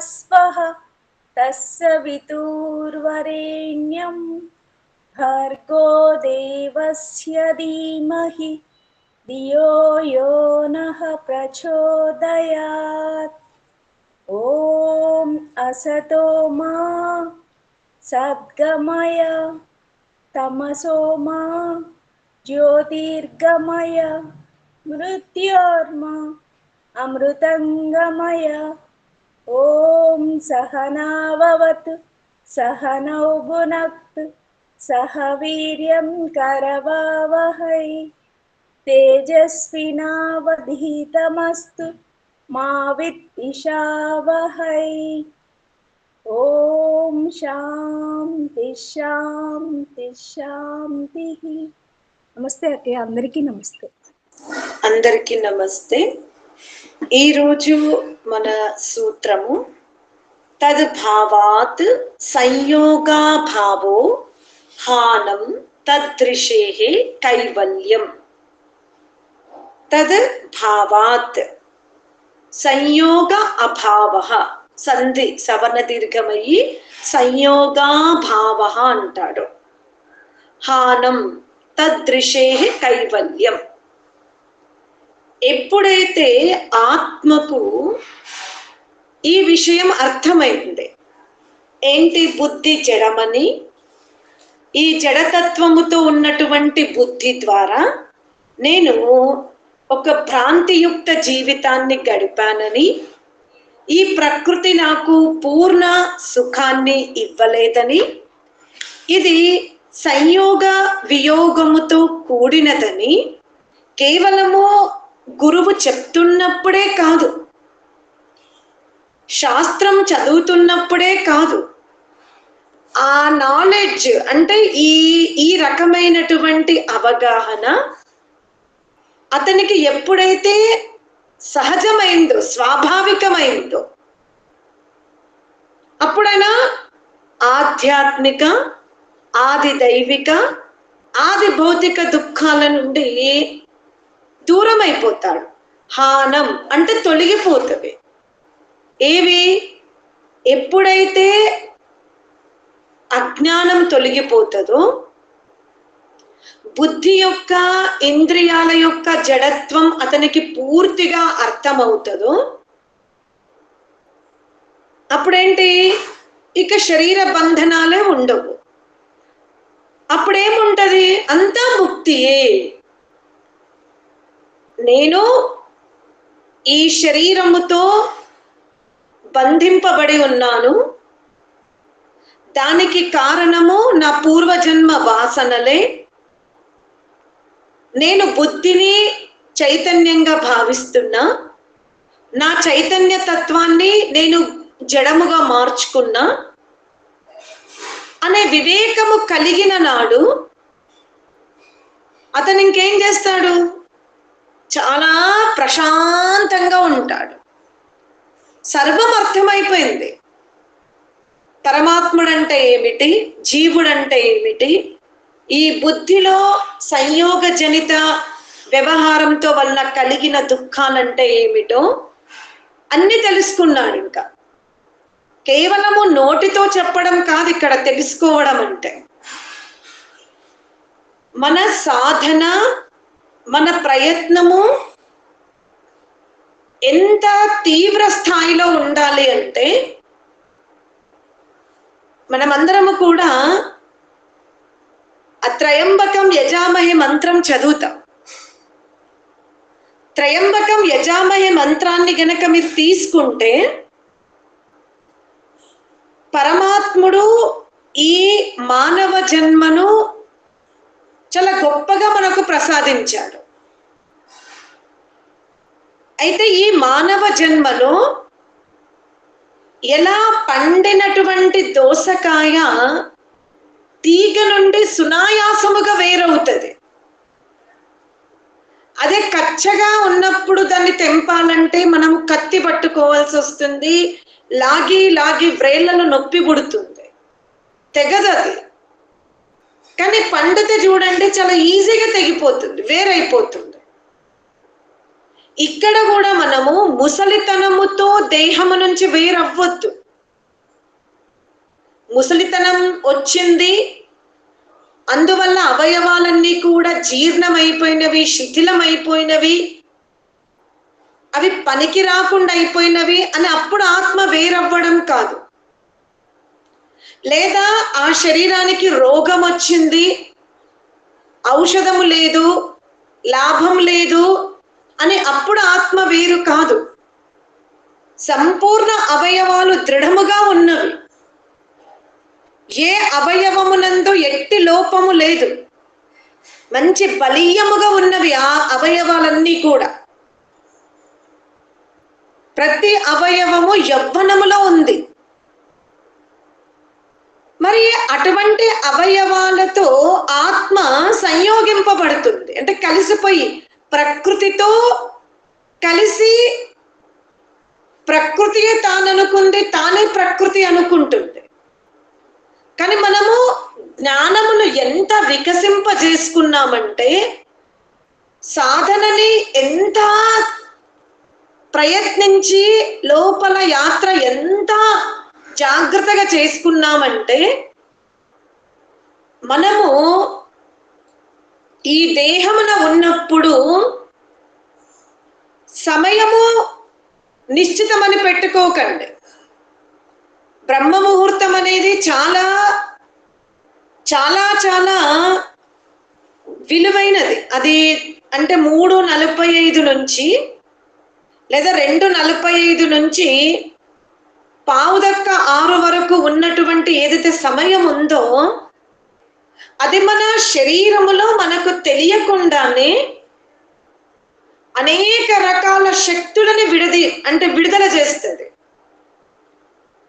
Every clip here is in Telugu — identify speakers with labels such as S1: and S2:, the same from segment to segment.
S1: स्वः तत्सवितुर्वरेण्यं भर्गो देवस्य धीमहि धियो यो नः प्रचोदयात्। ॐ असतो मा सद्गमय तमसो मा ज्योतिर्गमय मृत्योर्मा अमृतङ्गमय ॐ सहनाववतु सहनौ भुनक्तु सह वीर्यं करवावहै तेजस्विनावधीतमस्तु मा विद्विषावहै ॐ శాంతి శాంతి శాంతి నమస్తే అక్కయ్య అందరికీ నమస్తే
S2: అందరికీ నమస్తే ఈరోజు మన సూత్రము తద్భావాత్ సంయోగాభావో హానం తదృశే కైవల్యం తద్ భావాత్ సంయోగ అభావ సంధి సవర్ణ దీర్ఘమయ్యి సంయోగాభావ అంటాడు హానం తదృశే కైవల్యం ఎప్పుడైతే ఆత్మకు ఈ విషయం అర్థమైంది ఏంటి బుద్ధి జడమని? ఈ జడతత్వముతో ఉన్నటువంటి బుద్ధి ద్వారా నేను ఒక భ్రాంతియుక్త జీవితాన్ని గడిపానని ఈ ప్రకృతి నాకు పూర్ణ సుఖాన్ని ఇవ్వలేదని ఇది సంయోగ వియోగముతో కూడినదని కేవలము గురువు చెప్తున్నప్పుడే కాదు. శాస్త్రం చదువుతున్నప్పుడే కాదు. ఆ నాలెడ్జ్ అంటే ఈ ఈ రకమైనటువంటి అవగాహన అతనికి ఎప్పుడైతే సహజమైందో స్వాభావికమైందో అప్పుడైనా ఆధ్యాత్మిక ఆది దైవిక ఆది భౌతిక దుఃఖాల నుండి దూరం అయిపోతాడు హానం అంటే తొలగిపోతుంది. ఏవి? ఎప్పుడైతే అజ్ఞానం తొలగిపోతుందో బుద్ధి యొక్క ఇంద్రియాల యొక్క జడత్వం అతనికి పూర్తిగా అర్థమవుతుందో అప్పుడేంటి? ఇక శరీర బంధనాలే ఉండవు. అప్పుడేముంటది? అంతా ముక్తియే. నేను ఈ శరీరముతో బంధింపబడి ఉన్నాను. దానికి కారణము నా పూర్వజన్మ వాసనలే. నేను బుద్ధిని చైతన్యంగా భావిస్తున్నా. నా చైతన్య తత్వాన్ని నేను జడముగా మార్చుకున్నా. అనే వివేకము కలిగిన నాడు అతను ఇంకేం చేస్తాడు? చాలా ప్రశాంతంగా ఉంటాడు. సర్వం అర్థమైపోయింది పరమాత్ముడంటే ఏమిటి? జీవుడంటే ఏమిటి? ఈ బుద్ధిలో సంయోగ జనిత వ్యవహారంతో వల్ల కలిగిన దుఃఖాలంటే ఏమిటో అన్ని తెలుసుకున్నాడు ఇంకా. కేవలము నోటితో చెప్పడం కాదు ఇక్కడ తెలుసుకోవడం అంటే. మన సాధన మన ప్రయత్నము ఎంత తీవ్ర స్థాయిలో ఉండాలి అంటే మనమందరము కూడా ఆ త్రయంబకం యజామహే మంత్రం చదువుతాం. త్రయంబకం యజామహే మంత్రాన్ని గనక మీరు తీసుకుంటే పరమాత్ముడు ఈ మానవ జన్మను చాలా గొప్పగా మనకు ప్రసాదించాడు. అయితే ఈ మానవ జన్మలో ఎలా పండినటువంటి దోసకాయ తీగ నుండి సునాయాసముగా వేరవుతుంది? అదే కచ్చగా ఉన్నప్పుడు దాన్ని తెంపాలంటే మనం కత్తి పట్టుకోవాల్సి వస్తుంది. లాగి లాగి వ్రేళ్ళను నొప్పి పుడుతుంది. తెగదది. కానీ పండితే చూడండి చాలా ఈజీగా తెగిపోతుంది వేరైపోతుంది. ఇక్కడ కూడా మనము ముసలితనముతో దేహము నుంచి వేరవ్వద్దు. ముసలితనం వచ్చింది అందువల్ల అవయవాలన్నీ కూడా జీర్ణమైపోయినవి శిథిలమైపోయినవి అవి పనికి రాకుండా అయిపోయినవి అని అప్పుడు ఆత్మ వేరవ్వడం కాదు. లేదా ఆ శరీరానికి రోగం వచ్చింది ఔషధము లేదు లాభం లేదు అని అప్పుడు ఆత్మ వేరు కాదు. సంపూర్ణ అవయవాలు దృఢముగా ఉన్నవి. ఏ అవయవమునందు ఎట్టి లోపము లేదు. మంచి బలీయముగా ఉన్నవి ఆ అవయవాలన్నీ కూడా. ప్రతి అవయవము యవ్వనములో ఉంది. మరి అటువంటి అవయవాలతో ఆత్మ సంయోగింపబడుతుంది. అంటే కలిసిపోయి ప్రకృతితో కలిసి ప్రకృతియే తాననుకుంది తానే ప్రకృతి అనుకుంటుంది. కానీ మనము జ్ఞానమును ఎంత వికసింపజేసుకున్నామంటే సాధనని ఎంత ప్రయత్నించి లోపల యాత్ర ఎంత జాగ్రత్తగా చేసుకున్నామంటే మనము ఈ దేహమున ఉన్నప్పుడు సమయము నిశ్చితమని పెట్టుకోకండి. బ్రహ్మ ముహూర్తం అనేది చాలా చాలా చాలా విలువైనది. అది అంటే మూడు నలభై ఐదు నుంచి లేదా రెండు నలభై ఐదు నుంచి పావుదక్క ఆరు వరకు ఉన్నటువంటి ఏదైతే సమయం ఉందో అది మన శరీరములో మనకు తెలియకుండానే అనేక రకాల శక్తులని విడది అంటే విడుదల చేస్తుంది.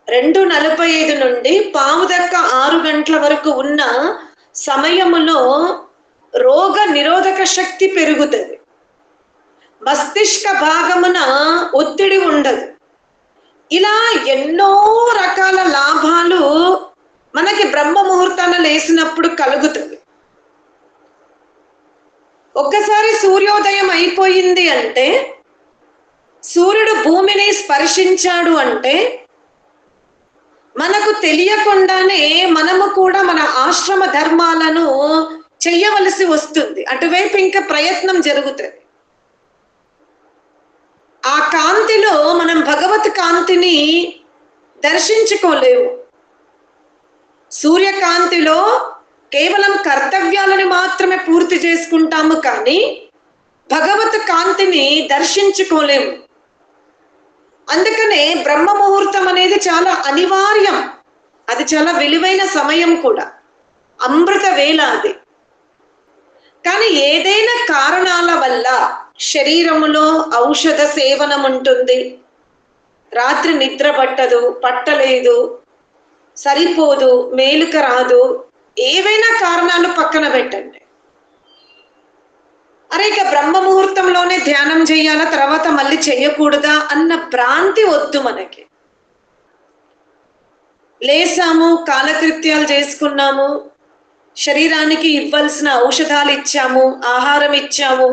S2: రెండు నలభై ఐదు నుండి పావుదక్క ఆరు గంటల వరకు ఉన్న సమయములో రోగ నిరోధక శక్తి పెరుగుతుంది. మస్తిష్క భాగమున ఒత్తిడి ఉండదు. ఇలా ఎన్నో రకాల లాభాలు మనకి బ్రహ్మ ముహూర్తాన లేసినప్పుడు కలుగుతుంది. ఒక్కసారి సూర్యోదయం అయిపోయింది అంటే సూర్యుడు భూమిని స్పర్శించాడు అంటే మనకు తెలియకుండానే మనము కూడా మన ఆశ్రమ ధర్మాలను చెయ్యవలసి వస్తుంది. అటువైపు ఇంకా ప్రయత్నం జరుగుతుంది. ఆ కాంతిలో మనం భగవత్ కాంతిని దర్శించుకోలేము. సూర్యకాంతిలో కేవలం కర్తవ్యాలని మాత్రమే పూర్తి చేసుకుంటాము కానీ భగవత్ కాంతిని దర్శించుకోలేము. అందుకనే బ్రహ్మ ముహూర్తం అనేది చాలా అనివార్యం. అది చాలా విలువైన సమయం కూడా. అమృత వేళ అది. కానీ ఏదైనా కారణాల వల్ల శరీరములో ఔషధ సేవనం ఉంటుంది. రాత్రి నిద్ర పట్టదు పట్టలేదు సరిపోదు మేలుక రాదు. ఏవైనా కారణాలు పక్కన పెట్టండి. అరే ఇక బ్రహ్మ ముహూర్తంలోనే ధ్యానం చేయాలా తర్వాత మళ్ళీ చెయ్యకూడదా అన్న భ్రాంతి వద్దు మనకి. లేసాము కాలకృత్యాలు చేసుకున్నాము శరీరానికి ఇవ్వాల్సిన ఔషధాలు ఇచ్చాము ఆహారం ఇచ్చాము.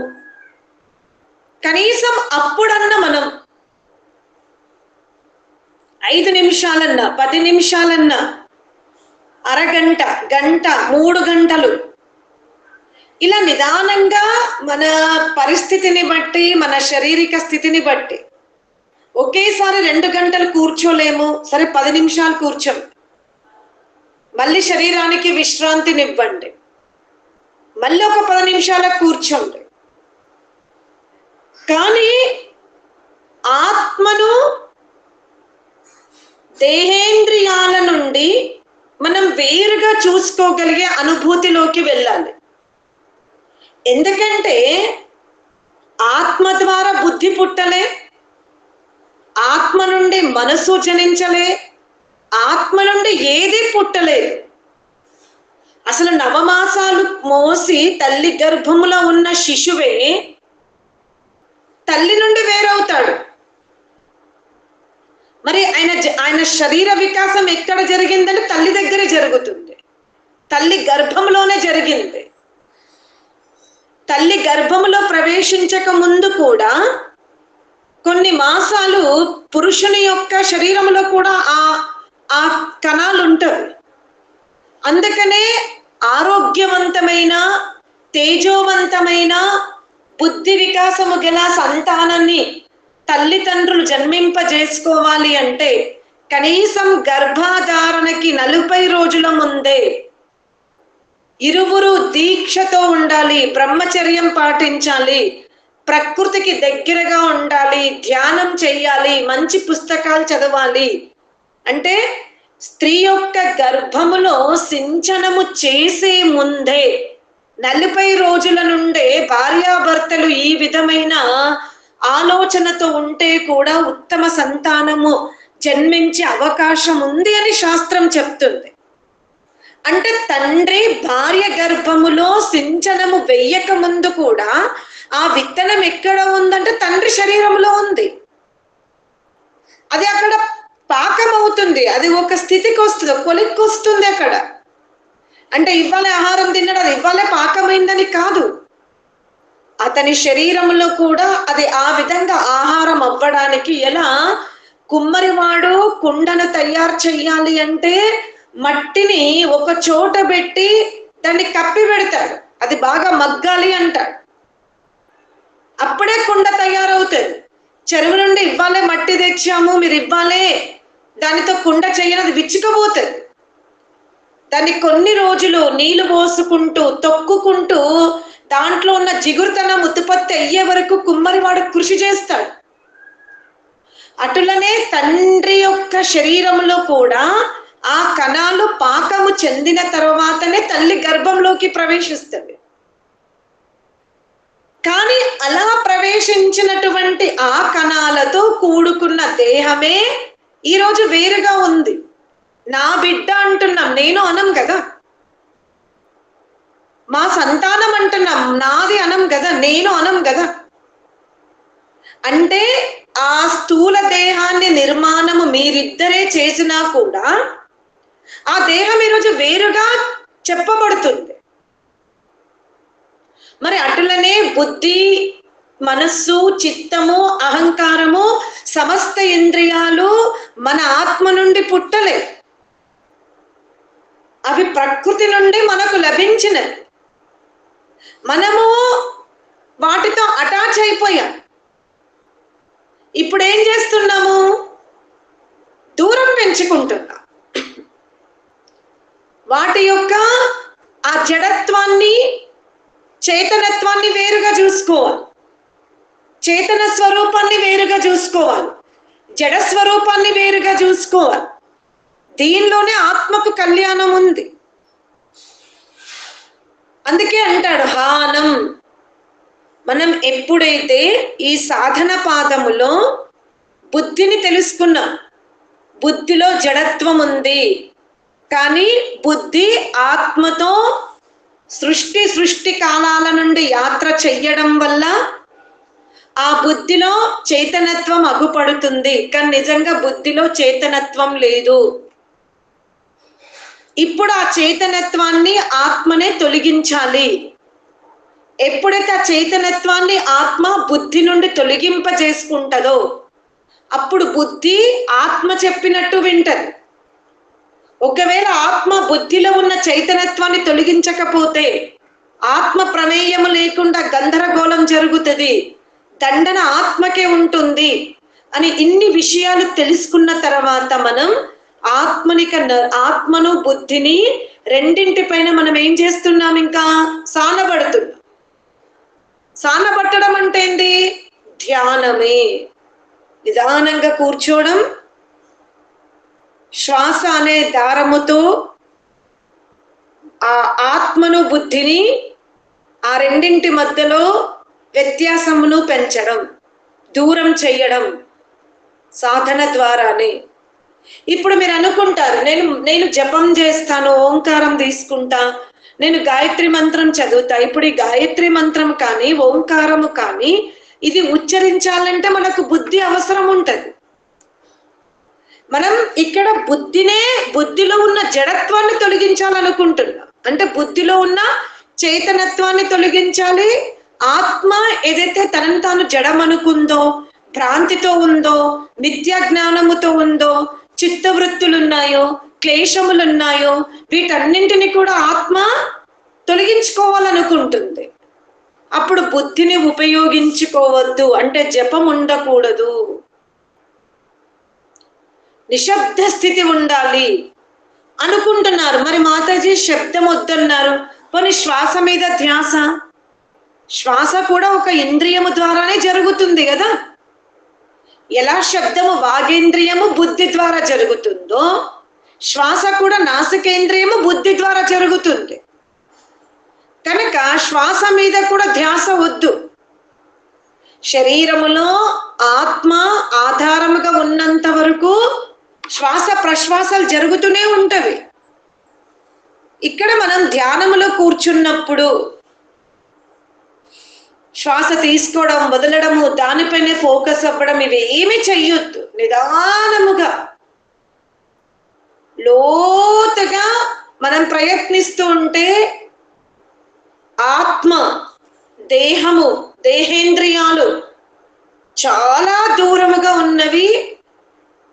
S2: కనీసం అప్పుడన్నా మనం ఐదు నిమిషాలన్నా పది నిమిషాలన్నా అరగంట గంట మూడు గంటలు. ఇలా నిదానంగా మన పరిస్థితిని బట్టి మన శారీరక స్థితిని బట్టి. ఒకేసారి రెండు గంటలు కూర్చోలేము సరే పది నిమిషాలు కూర్చోం. మళ్ళీ శరీరానికి విశ్రాంతినివ్వండి. మళ్ళీ ఒక పది నిమిషాలకు కూర్చోండి. కానీ ఆత్మను దేహేంద్రియాల నుండి మనం వేరుగా చూసుకోగలిగే అనుభూతిలోకి వెళ్ళాలి. ఎందుకంటే ఆత్మ ద్వారా బుద్ధి పుట్టలే ఆత్మ నుండి మనసు జనించలే ఆత్మ నుండి ఏది పుట్టలేదు. అసలు నవమాసాలు మోసి తల్లి గర్భములో ఉన్న శిశువే తల్లి నుండి వేరవుతాడు. మరి ఆయన ఆయన శరీర వికాసం ఎక్కడ జరిగిందంటే తల్లి దగ్గరే జరుగుతుంది. తల్లి గర్భంలోనే జరిగింది. తల్లి గర్భంలో ప్రవేశించక ముందు కూడా కొన్ని మాసాలు పురుషుని యొక్క శరీరంలో కూడా ఆ ఆ కణాలు ఉంటాయి. అందుకనే ఆరోగ్యవంతమైన తేజోవంతమైన బుద్ధి వికాసము గల సంతానాన్ని తల్లిదండ్రులు జన్మింపజేసుకోవాలి అంటే కనీసం గర్భాధారణకి నలభై రోజుల ముందే ఇరువురు దీక్షతో ఉండాలి బ్రహ్మచర్యం పాటించాలి ప్రకృతికి దగ్గరగా ఉండాలి ధ్యానం చెయ్యాలి మంచి పుస్తకాలు చదవాలి. అంటే స్త్రీ యొక్క గర్భములో సించనము చేసే ముందే నలభై రోజుల నుండే భార్యాభర్తలు ఈ విధమైన ఆలోచనతో ఉంటే కూడా ఉత్తమ సంతానము జన్మించే అవకాశం ఉంది అని శాస్త్రం చెప్తుంది. అంటే తండ్రి భార్య గర్భములో సించనము వెయ్యక ముందు కూడా ఆ విత్తనం ఎక్కడ ఉందంటే తండ్రి శరీరంలో ఉంది. అది అక్కడ పాకం అవుతుంది అది ఒక స్థితికి వస్తుంది కొలిక్కి వస్తుంది అక్కడ. అంటే ఇవ్వాలే ఆహారం తిన్నాడు అది ఇవ్వాలే పాకమైందని కాదు. అతని శరీరంలో కూడా అది ఆ విధంగా ఆహారం అవ్వడానికి ఎలా కుమ్మరివాడు కుండను తయారు చెయ్యాలి అంటే మట్టిని ఒక చోట పెట్టి దాన్ని కప్పి పెడతాడు. అది బాగా మగ్గాలి అంటాడు అప్పుడే కుండ తయారవుతుంది. చెరువు నుండి ఇవ్వాలే మట్టి తెచ్చాము మీరు ఇవ్వాలే. దానితో కుండ చేయనది విచ్చుకపోతుంది. దాన్ని కొన్ని రోజులు నీళ్ళు పోసుకుంటూ తొక్కుకుంటూ దాంట్లో ఉన్న జిగురుతనం ఉత్పత్తి అయ్యే వరకు కుమ్మరివాడు కృషి చేస్తాడు. అటులనే తండ్రి యొక్క శరీరంలో కూడా ఆ కణాలు పాకము చెందిన తర్వాతనే తల్లి గర్భంలోకి ప్రవేశిస్తుంది. కానీ అలా ప్రవేశించినటువంటి ఆ కణాలతో కూడుకున్న దేహమే ఈరోజు వేరుగా ఉంది. నా బిడ్డ అంటున్నాం నేను అనం కదా మా సంతానం అంటున్నాం. నాది అనం కదా నేను అనం కదా అంటే ఆ స్థూల దేహాన్ని నిర్మాణము మీరిద్దరే చేసినా కూడా ఆ దేహం ఈరోజు వేరుగా చెప్పబడుతుంది. మరి అటులనే బుద్ధి మనస్సు చిత్తము అహంకారము సమస్త ఇంద్రియాలు మన ఆత్మ నుండి పుట్టలే. అవి ప్రకృతి నుండి మనకు లభించినవి. మనము వాటితో అటాచ్ అయిపోయాం. ఇప్పుడు ఏం చేస్తున్నాము? దూరం పెంచుకుంటున్నాం. వాటి యొక్క ఆ జడత్వాన్ని చేతనత్వాన్ని వేరుగా చూసుకోవాలి. చేతన స్వరూపాన్ని వేరుగా చూసుకోవాలి. జడ స్వరూపాన్ని వేరుగా చూసుకోవాలి. దీనిలోనే ఆత్మకు కళ్యాణం ఉంది. అందుకే అంటాడు హానం. మనం ఎప్పుడైతే ఈ సాధన పాదములో బుద్ధిని తెలుసుకున్నాం బుద్ధిలో జడత్వం ఉంది కానీ బుద్ధి ఆత్మతో సృష్టి సృష్టి కాలాల నుండి యాత్ర చెయ్యడం వల్ల ఆ బుద్ధిలో చైతన్యత్వం అగుపడుతుంది కానీ నిజంగా బుద్ధిలో చైతన్యత్వం లేదు. ఇప్పుడు ఆ చైతన్యత్వాన్ని ఆత్మనే తొలగించాలి. ఎప్పుడైతే ఆ చైతన్యత్వాన్ని ఆత్మ బుద్ధి నుండి తొలగింపజేసుకుంటదో అప్పుడు బుద్ధి ఆత్మ చెప్పినట్టు వింటది. ఒకవేళ ఆత్మ బుద్ధిలో ఉన్న చైతన్యత్వాన్ని తొలగించకపోతే ఆత్మ ప్రమేయము లేకుండా గందరగోళం జరుగుతుంది. దండన ఆత్మకే ఉంటుంది అని ఇన్ని విషయాలు తెలుసుకున్న తర్వాత మనం ఆత్మనిక ఆత్మను బుద్ధిని రెండింటి పైన మనం ఏం చేస్తున్నాం ఇంకా? సానబడుతున్నాం. సానబట్టడం అంటే ఏంది ధ్యానమే. నిదానంగా కూర్చోవడం శ్వాస అనే దారముతో ఆ ఆత్మను బుద్ధిని ఆ రెండింటి మధ్యలో వ్యత్యాసమును పెంచడం దూరం చెయ్యడం సాధన ద్వారానే. ఇప్పుడు మీరు అనుకుంటారు నేను నేను జపం చేస్తాను ఓంకారం తీసుకుంటా నేను గాయత్రి మంత్రం చదువుతా. ఇప్పుడు ఈ గాయత్రి మంత్రం కానీ ఓంకారము కానీ ఇది ఉచ్చరించాలంటే మనకు బుద్ధి అవసరం ఉంటది. మనం ఇక్కడ బుద్ధినే బుద్ధిలో ఉన్న జడత్వాన్ని తొలగించాలనుకుంటున్నాం. అంటే బుద్ధిలో ఉన్న చైతన్యత్వాన్ని తొలగించాలి. ఆత్మ ఏదైతే తనను తాను జడం అనుకుందో భ్రాంతితో ఉందో నిత్య జ్ఞానముతో ఉందో చిత్తవృత్తులున్నాయో క్లేశములున్నాయో వీటన్నింటిని కూడా ఆత్మ తొలగించుకోవాలనుకుంటుంది. అప్పుడు బుద్ధిని ఉపయోగించుకోవద్దు అంటే జపం ఉండకూడదు. నిశ్శబ్ద స్థితి ఉండాలి అనుకుంటున్నారు. మరి మాతాజీ శబ్దం వద్దన్నారు పోనీ శ్వాస మీద ధ్యాస? శ్వాస కూడా ఒక ఇంద్రియము ద్వారానే జరుగుతుంది కదా? ఎలా శబ్దము వాగేంద్రియము బుద్ధి ద్వారా జరుగుతుందో శ్వాస కూడా నాసికేంద్రియము బుద్ధి ద్వారా జరుగుతుంది. కనుక శ్వాస మీద కూడా ధ్యాస వద్దు. శరీరములో ఆత్మ ఆధారముగా ఉన్నంత వరకు శ్వాస ప్రశ్వాసాలు జరుగుతూనే ఉంటవి. ఇక్కడ మనం ధ్యానములో కూర్చున్నప్పుడు శ్వాస తీసుకోవడం వదలడము దానిపైనే ఫోకస్ అవ్వడం ఇవి ఏమి చెయ్యొద్దు. నిదానముగా లోతుగా మనం ప్రయత్నిస్తూ ఉంటే ఆత్మ దేహము దేహేంద్రియాలు చాలా దూరముగా ఉన్నవి.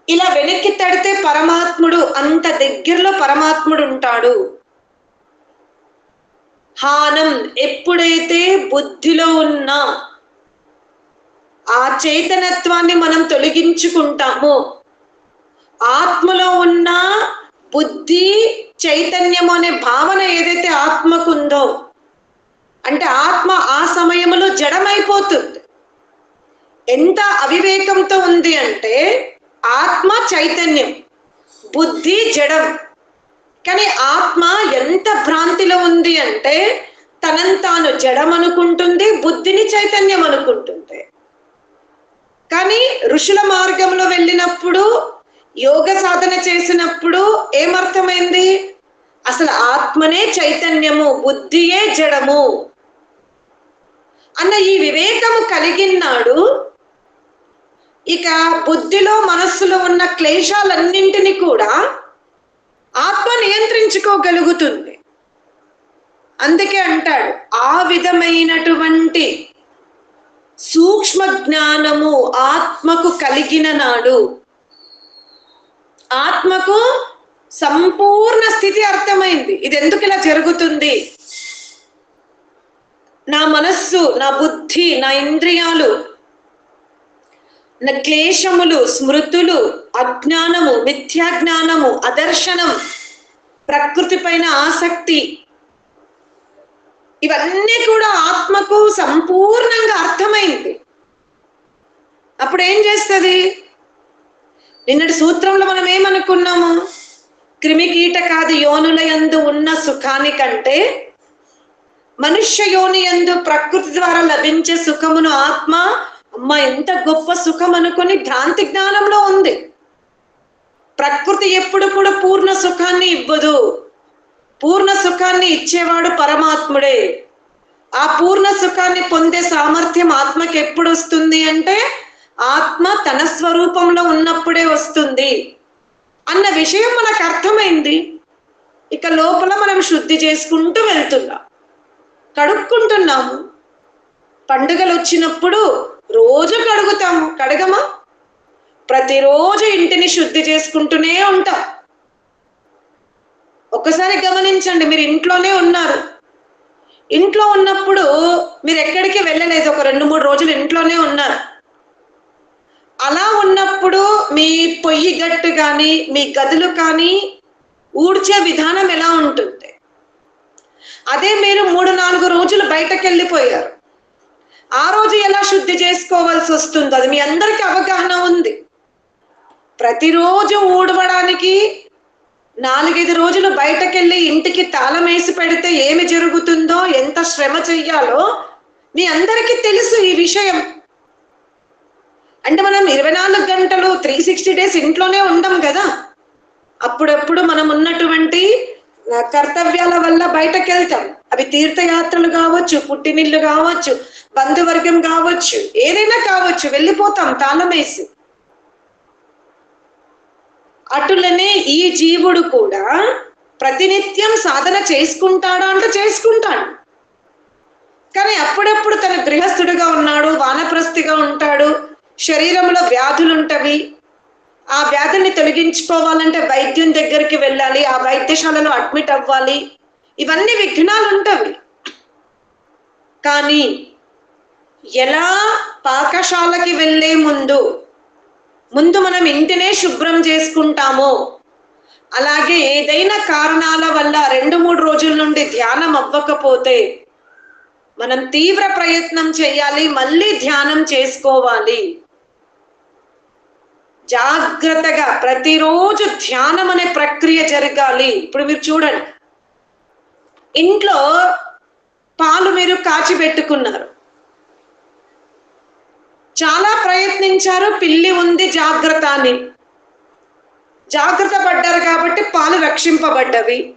S2: ఇలా వెనక్కి తడితే పరమాత్ముడు అంత దగ్గరలో పరమాత్ముడు ఉంటాడు. హానం ఎప్పుడైతే బుద్ధిలో ఉన్న ఆ చైతన్యత్వాన్ని మనం తొలగించుకుంటామో ఆత్మలో ఉన్న బుద్ధి చైతన్యం అనే భావన ఏదైతే ఆత్మకుందో అంటే ఆత్మ ఆ సమయంలో జడమైపోతుంది. ఎంత అవివేకంతో ఉంది అంటే ఆత్మ చైతన్యం బుద్ధి జడం. కానీ ఆత్మ ఎంత భ్రాంతిలో ఉంది అంటే తనంతాను తాను జడం అనుకుంటుంది బుద్ధిని చైతన్యం అనుకుంటుంది. కానీ ఋషుల మార్గంలో వెళ్ళినప్పుడు యోగ సాధన చేసినప్పుడు ఏమర్థమైంది? అసలు ఆత్మనే చైతన్యము బుద్ధియే జడము అన్న ఈ వివేకము కలిగినాడు ఇక బుద్ధిలో మనస్సులో ఉన్న క్లేశాలన్నింటినీ కూడా ఆత్మ నియంత్రించుకోగలుగుతుంది. అందుకే అంటాడు ఆ విధమైనటువంటి సూక్ష్మ జ్ఞానము ఆత్మకు కలిగిన నాడు ఆత్మకు సంపూర్ణ స్థితి అర్థమైంది. ఇది ఎందుకు ఇలా జరుగుతుంది? నా మనస్సు నా బుద్ధి నా ఇంద్రియాలు నా క్లేశములు స్మృతులు అజ్ఞానము మిథ్యాజ్ఞానము అదర్శనం ప్రకృతి పైన ఆసక్తి ఇవన్నీ కూడా ఆత్మకు సంపూర్ణంగా అర్థమైంది. అప్పుడు ఏం చేస్తుంది? నిన్నటి సూత్రంలో మనం ఏమనుకున్నాము? క్రిమి కీటకాది యోనుల యందు ఉన్న సుఖాని కంటే మనుష్య యోని యందు ప్రకృతి ద్వారా లభించే సుఖమును ఆత్మ అమ్మ ఎంత గొప్ప సుఖం అనుకుని భ్రాంతి జ్ఞానంలో ఉంది. ప్రకృతి ఎప్పుడు కూడా పూర్ణ సుఖాన్ని ఇవ్వదు. పూర్ణ సుఖాన్ని ఇచ్చేవాడు పరమాత్ముడే. ఆ పూర్ణ సుఖాన్ని పొందే సామర్థ్యం ఆత్మకి ఎప్పుడు వస్తుంది అంటే ఆత్మ తన స్వరూపంలో ఉన్నప్పుడే వస్తుంది. అన్న విషయం మనకు అర్థమైంది. ఇక లోపల మనం శుద్ధి చేసుకుంటూ వెళ్తున్నాం. కడుక్కుంటున్నాము. పండుగలు వచ్చినప్పుడు రోజు కడుగుతాము. కడగమా? ప్రతిరోజు ఇంటిని శుద్ధి చేసుకుంటూనే ఉంటాం. ఒకసారి గమనించండి మీరు ఇంట్లోనే ఉన్నారు. ఇంట్లో ఉన్నప్పుడు మీరు ఎక్కడికి వెళ్ళలేదు ఒక రెండు మూడు రోజులు ఇంట్లోనే ఉన్నారు. అలా ఉన్నప్పుడు మీ పొయ్యి గట్టు కానీ మీ గదులు కానీ ఊడ్చే విధానం ఎలా ఉంటుంది? అదే మీరు మూడు నాలుగు రోజులు బయటకు వెళ్ళిపోయారు ఆ రోజు ఎలా శుద్ధి చేసుకోవాల్సి వస్తుందో అది మీ అందరికీ అవగాహన ఉంది. ప్రతిరోజు ఊడవడానికి నాలుగైదు రోజులు బయటకెళ్ళి ఇంటికి తాళం వేసి పెడితే ఏమి జరుగుతుందో ఎంత శ్రమ చెయ్యాలో మీ అందరికీ తెలుసు ఈ విషయం. అంటే మనం ఇరవై నాలుగు గంటలు త్రీ సిక్స్టీ డేస్ ఇంట్లోనే ఉండం కదా. అప్పుడప్పుడు మనం ఉన్నటువంటి కర్తవ్యాల వల్ల బయటకు వెళ్తాం అవి తీర్థయాత్రలు కావచ్చు పుట్టినిల్లు కావచ్చు బంధువర్గం కావచ్చు ఏదైనా కావచ్చు వెళ్ళిపోతాం తాళం వేసి. అటులనే ఈ జీవుడు కూడా ప్రతినిత్యం సాధన చేసుకుంటాడా అంటే చేసుకుంటాడు. కానీ అప్పుడప్పుడు తన గృహస్థుడిగా ఉన్నాడు వానప్రస్థిగా ఉంటాడు శరీరంలో వ్యాధులు ఉంటవి ఆ వ్యాధుల్ని తొలగించుకోవాలంటే వైద్యం దగ్గరికి వెళ్ళాలి ఆ వైద్యశాలలో అడ్మిట్ అవ్వాలి. ఇవన్నీ విఘ్నాలు ఉంటవి కానీ ఎలా పాకశాలకి వెళ్ళే ముందు ముందు మనం ఇంటినే శుభ్రం చేసుకుంటామో. అలాగే ఏదైనా కారణాల వల్ల రెండు మూడు రోజుల నుండి ధ్యానం అవ్వకపోతే మనం తీవ్ర ప్రయత్నం చేయాలి మళ్ళీ ధ్యానం చేసుకోవాలి. జాగ్రత్తగా ప్రతిరోజు ధ్యానం అనే ప్రక్రియ జరగాలి. ఇప్పుడు మీరు చూడండి. ఇంట్లో పాలు మీరు కాచి పెట్టుకున్నారు చాలా ప్రయత్నించారు పిల్లి ఉంది జాగ్రత్త అని జాగ్రత్త పడ్డారు కాబట్టి పాలు రక్షింపబడ్డవి.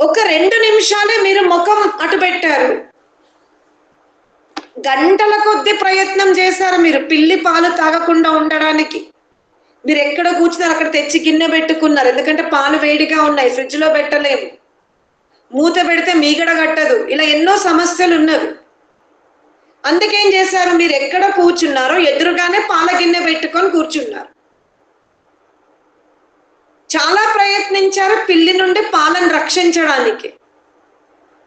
S2: ఒక రెండు నిమిషాలే మీరు ముఖం అటు పెట్టారు. గంటల కొద్ది ప్రయత్నం చేశారు మీరు పిల్లి పాలు తాగకుండా ఉండడానికి. మీరు ఎక్కడ కూర్చున్నారు? అక్కడ తెచ్చి గిన్నె పెట్టుకున్నారు. ఎందుకంటే పాలు వేడిగా ఉన్నాయి ఫ్రిడ్జ్లో పెట్టలేము. మూత పెడితే మీగడ కట్టదు. ఇలా ఎన్నో సమస్యలు ఉన్నవి. అందుకేం చేశారు? మీరు ఎక్కడ కూర్చున్నారో ఎదురుగానే పాల గిన్నె పెట్టుకొని కూర్చున్నారు. చాలా ప్రయత్నించారు పిల్లి నుండి పాలను రక్షించడానికి.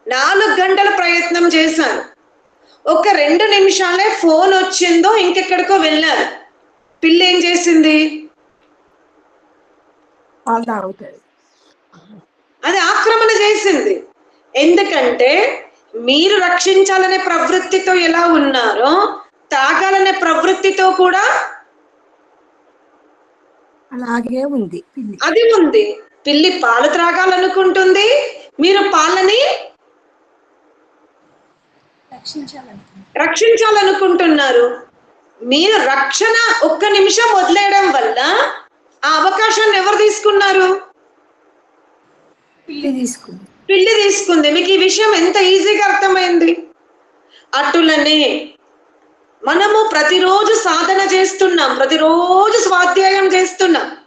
S2: నాలుగు గంటల ప్రయత్నం చేశారు. ఒక రెండు నిమిషాలే ఫోన్ వచ్చిందో ఇంకెక్కడికో వెళ్ళారు. పిల్లి ఏం చేసింది? అది ఆక్రమణ చేసింది. ఎందుకంటే మీరు రక్షించాలనే ప్రవృత్తితో ఎలా ఉన్నారో తాగాలనే ప్రవృత్తితో కూడా
S3: అలాగే ఉంది
S2: అది ఉంది. పిల్లి పాలు త్రాగాలనుకుంటుంది. మీరు పాలని రక్షించాలనుకుంటున్నారు. మీరు రక్షణ ఒక్క నిమిషం వదిలేయడం వల్ల ఆ అవకాశాన్ని ఎవరు తీసుకున్నారు?
S3: పిల్లి తీసుకుంది.
S2: పెళ్ళి తీసుకుంది. మీకు ఈ విషయం ఎంత ఈజీగా అర్థమైంది? అటులనే మనము ప్రతిరోజు సాధన చేస్తున్నాం. ప్రతిరోజు స్వాధ్యాయం చేస్తున్నాం.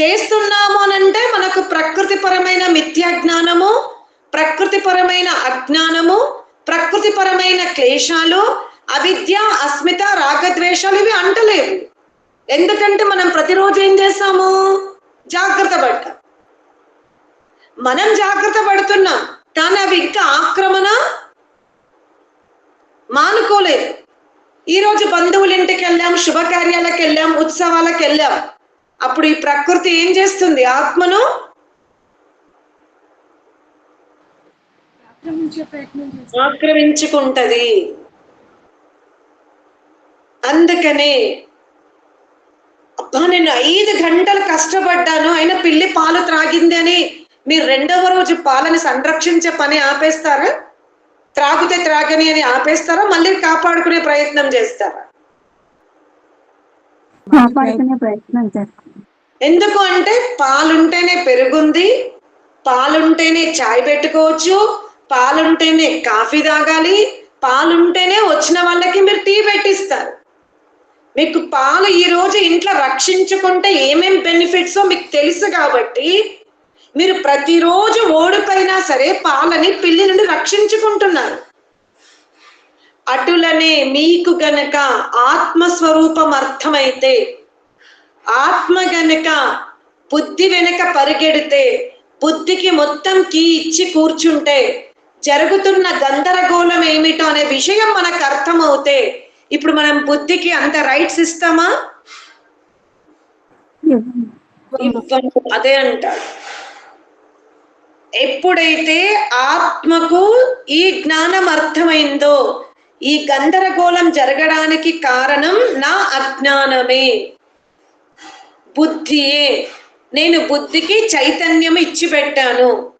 S2: చేస్తున్నాము అనంటే మనకు ప్రకృతిపరమైన మిథ్యా జ్ఞానము ప్రకృతిపరమైన అజ్ఞానము ప్రకృతిపరమైన క్లేశాలు అవిద్య అస్మిత రాగద్వేషాలు ఇవి అంటలేవు. ఎందుకంటే మనం ప్రతిరోజు ఏం చేస్తాము జాగ్రత్త పడ్డాం. మనం జాగ్రత్త పడుతున్నాం. కానీ అవి ఇంకా ఆక్రమణ మానుకోలేదు. ఈ రోజు బంధువుల ఇంటికి వెళ్ళాం శుభకార్యాలకు వెళ్ళాం ఉత్సవాలకు వెళ్ళాం అప్పుడు ఈ ప్రకృతి ఏం చేస్తుంది? ఆత్మను ఆక్రమించుకుంటది. అందుకనే అబ్బా నేను ఐదు గంటలు కష్టపడ్డాను అయినా పిల్లి పాలు త్రాగింది అని మీరు రెండవ రోజు పాలని సంరక్షించే పని ఆపేస్తారా? త్రాగితే త్రాగని అని ఆపేస్తారా? మళ్ళీ కాపాడుకునే ప్రయత్నం చేస్తారా? ఎందుకు అంటే పాలుంటేనే పెరుగుంది పాలుంటేనే చాయ్ పెట్టుకోవచ్చు పాలుంటేనే కాఫీ తాగాలి పాలుంటేనే వచ్చిన వాళ్ళకి మీరు టీ పెట్టిస్తారు. మీకు పాలు ఈ రోజు ఇంట్లో రక్షించుకుంటే ఏమేం బెనిఫిట్సో మీకు తెలుసు కాబట్టి మీరు ప్రతిరోజు ఓడిపోయినా సరే పాలని పిల్లి నుండి రక్షించుకుంటున్నారు. అటులనే మీకు గనక ఆత్మస్వరూపం అర్థమైతే ఆత్మ గనక బుద్ధి వెనక పరిగెడితే బుద్ధికి మొత్తం కీ ఇచ్చి కూర్చుంటే జరుగుతున్న గందరగోళం ఏమిటో అనే విషయం మనకు అర్థమవుతే ఇప్పుడు మనం బుద్ధికి అంత రైట్స్ ఇస్తామా. అదే అంటాడు ఎప్పుడైతే ఆత్మకు ఈ జ్ఞానం అర్థమైందో ఈ గందరగోళం జరగడానికి కారణం నా అజ్ఞానమే. బుద్ధియే. నేను బుద్ధికి చైతన్యం ఇచ్చి పెట్టాను.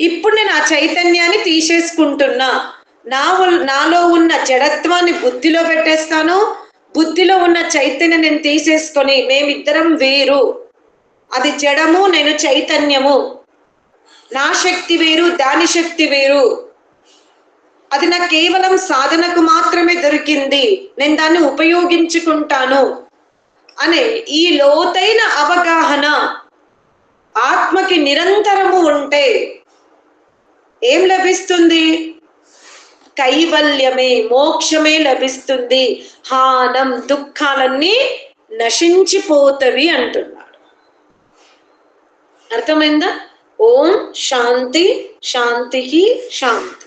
S2: ఇప్పుడు నేను ఆ చైతన్యాన్ని తీసేసుకుంటున్నా. నా నాలో ఉన్న జడత్వాన్ని బుద్ధిలో పెట్టేస్తాను. బుద్ధిలో ఉన్న చైతన్యం నేను తీసేసుకొని మేమిద్దరం వేరు. అది జడము నేను చైతన్యము. నా శక్తి వేరు దాని శక్తి వేరు. అది నా కేవలం సాధనకు మాత్రమే దొరికింది. నేను దాన్ని ఉపయోగించుకుంటాను. అనే ఈ లోతైన అవగాహన ఆత్మకి నిరంతరము ఉంటే ఏం లభిస్తుంది? కైవల్యమే మోక్షమే లభిస్తుంది. హానం దుఃఖాలన్నీ నశించిపోతవి అంటున్నాడు. అర్థమైందా? ఓం శాంతి శాంతి శాంతి